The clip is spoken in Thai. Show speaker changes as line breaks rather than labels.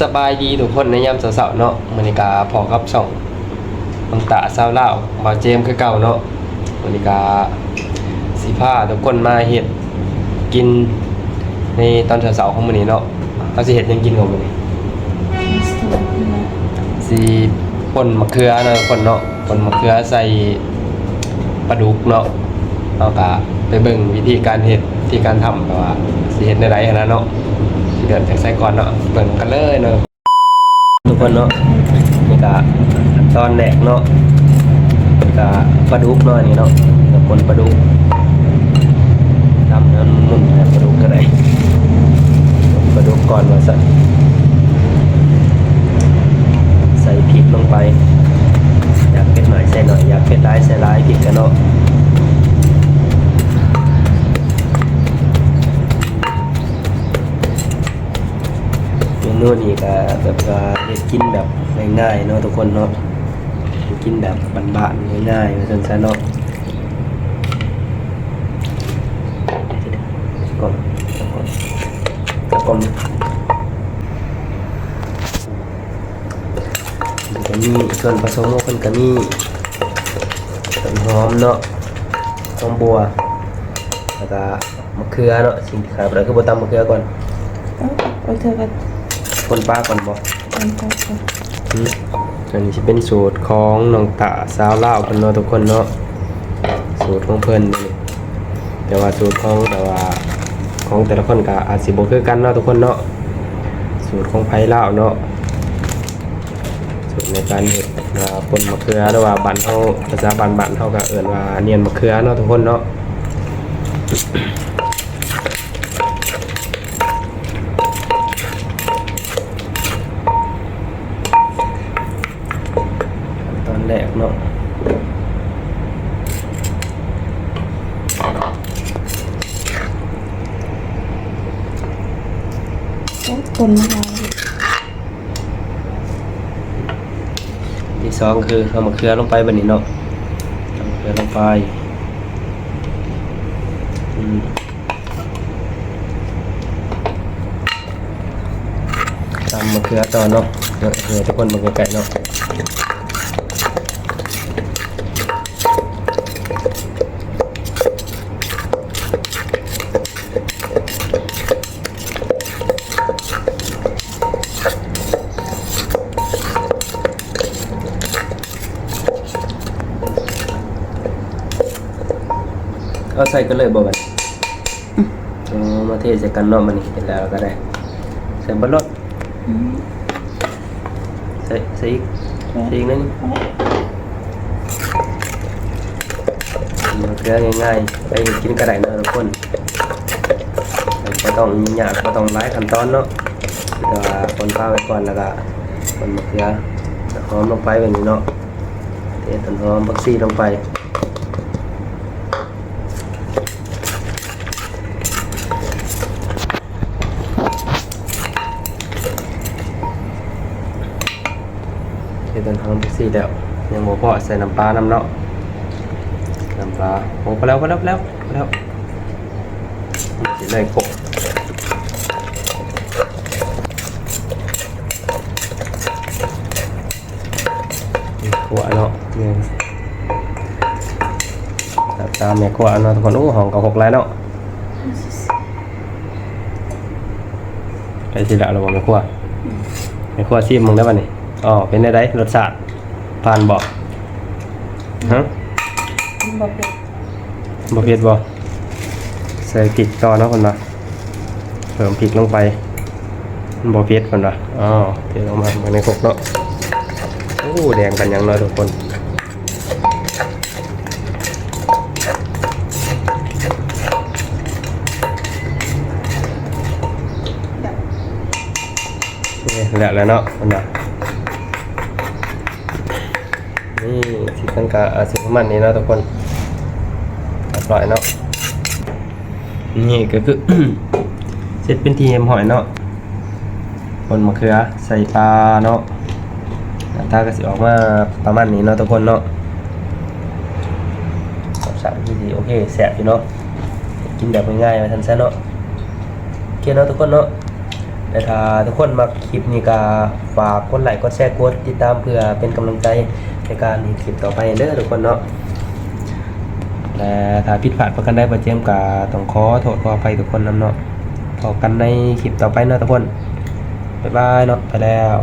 สบายดีทุกคนในยามเสาร์ๆเนาะมริกาพอกับช่องน้ำตาเศร้าเล่าบาเจมคือเก่าเนาะมริกาสีผ้าทุกคนมาเห็ดกินในตอนเสาร์ๆของมื้อนี้เนาะเราสิเห็ดยังกินของมื้อนี้สิป่นมะเขือเนาะทุกคนเนาะป่นมะเขือใส่ปลาดุกเนาะเอากะไปเบิ่งวิธีการเห็ดวิธีการทำแบบว่าสิเห็ดในไรขนาดเนาะ เดือดจากไส้ก่อนเนาะเบิ่งกันเลยเนาะทุกคนเนาะนี่ก็ตอนแรกเนาะนี่ก็ปลาดุกเนาะนี่เนาะคนปลาดุกทำเนื้อนุ่มๆนะปลาดุกก็ได้ปลาดุกก่อนมาใส่ใส่พริกลงไป อยากเผ็ดหน่อยใส่หน่อยอยากเผ็ดร้ายใส่ร้ายพริกกันเนาะ นูนี้ก็แบบว่าเฮ็ดกินแบบง่ายๆเนาะทุกคนเนาะกินแบบบ้านๆง่ายๆว่าจนซะเนาะก่อนก่อนก่อนมันก็มีส่วนผสมของมันก็มีต้นหอมเนาะหอมบัวแล้วก็มะเขือเนาะสิ่งที่ขาดไปคือบ่ตำมะเขือก่อน
เอาเธอก็
คนป้าก่อนบ่
อไป
อืมอันนี้จะเป็นสูตรของน้องตาสาวลาวเพิ่นเนาะทุกคนเนาะสูตรของเพิ่นนี่แต่ว่าสูตรของแต่ว่าของแต่ละคนก็อาจสิบ่คือกันเนาะทุกคนเนาะสูตรของไผลาเนาะสูตรในการเฮ็ดปนมะเขือหรือว่าบ้นเฮาภาษาบ้านบ้นเฮาก็เอิ้นว่าเนียนมะเขือเนาะทุกคนเนาะ ตอนแรกเนาะ
โอ้ คนนะคะ
ที่สองคือเอามะเขือลงไปบันนี้เนาะเอามะเขือลงไปอืมตามมะเขือต่อเนาะเดี๋ยวเดี๋ยวทุกคนมาไกลๆเนาะ เอาใส่กันเลยบ่บัดเอามาเทใส่กันเนาะมันนี่เสร็จแล้วก็ได้ ใส่บนรถ
อืม
ใส่ใส่อีกใส่อีกนิดนึงมะเขือง่ายๆไปกินกระไดเนาะทุกคนก็ต้องยากก็ต้องหลายขั้นตอนเนาะแต่ว่าคนข้าวไว้ก่อนแล้วก็คนมะเขือหอมลงไปแบบนี้เนาะเทต้นหอมบักซี่ลงไป เทต้นหอมบักซี่แล้ว ยังบ่พอใส่น้ำปลาน้ำเนาะน้ำปลาโอ้พอแล้วพอแล้วพอแล้วพอแล้วสิเลยกบขัวเนาะเนี่ยตัดตามแม่ขัวเนาะทุกคนโอ้ห้องก็หกแล้วเนาะไปสิละเราบอกแม่ขัวแม่ขัวชิมมึงได้ป่ะนี่ อ๋อเป็นได้ไรรสชาติผ่านบอกฮะ
บอกเลย
บ่เผ็ดบ่ใส่พริกต่อเนาะคนว่าเพิ่มพริกลงไปมันบ่เผ็ดคนว่าอ๋อเทลงมาเหมือนในครกเนาะโอ้แดงกันยังเนาะทุกคนนี่แหละแล้วเนาะมันนะ สิตั้งกาอาสิประมาณนี้เนาะทุกคนเรียบร้อยเนาะนี่ก็คือ เสร็จเป็นทีเอ็มหอยเนาะคนมะเขือใส่ปลาเนาะหน้าตาก็สิออกมาประมาณนี้เนาะทุกคนเนาะสาติที่ดีโอเคแซ่บอยู่เนาะกินแบบง่ายๆมาทันซะเนาะโอเคเนาะทุกคนเนาะแต่ถ้าทุกคนมาคลิปนี้ก็ฝากกดไลค์กดแชร์กดติดตามเพื่อเป็นกำลังใจ ในการคลิปต่อไปเด้อทุกคนเนาะและถ้าผิดพลาดประกันได้ประเจมก็ต้องขอโทษขออภัยทุกคนนำเนาะพบกันในคลิปต่อไปเนาะทุกคนบ๊ายบายเนาะไปแล้ว